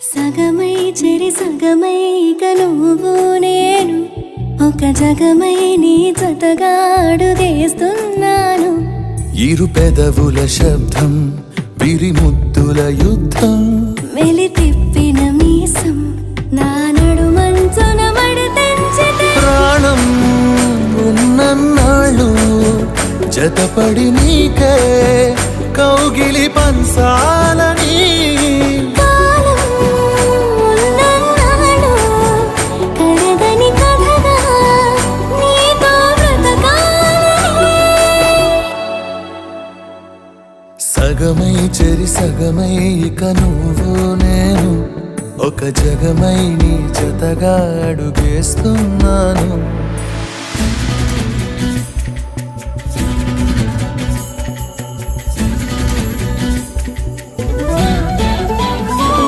సగమై చెరి సగమై ఇక నువ్వు నేను. ఒక జగమై నీ జతగా అడుగేస్తున్నాను ఇరు పెదవుల శబ్దం విరిముద్దుల యుద్ధం. మెలి తిప్పిన మీసం నా నడు మంచున మడి ప్రాణం ఉన్నన్నాళ్ళు జతపడి నీకే కౌగిలి పంచాలని సగమై చెరి సగమై ఇక నువ్వు నేను ఒక జగమై నీ జతగా అడుగేస్తున్నాను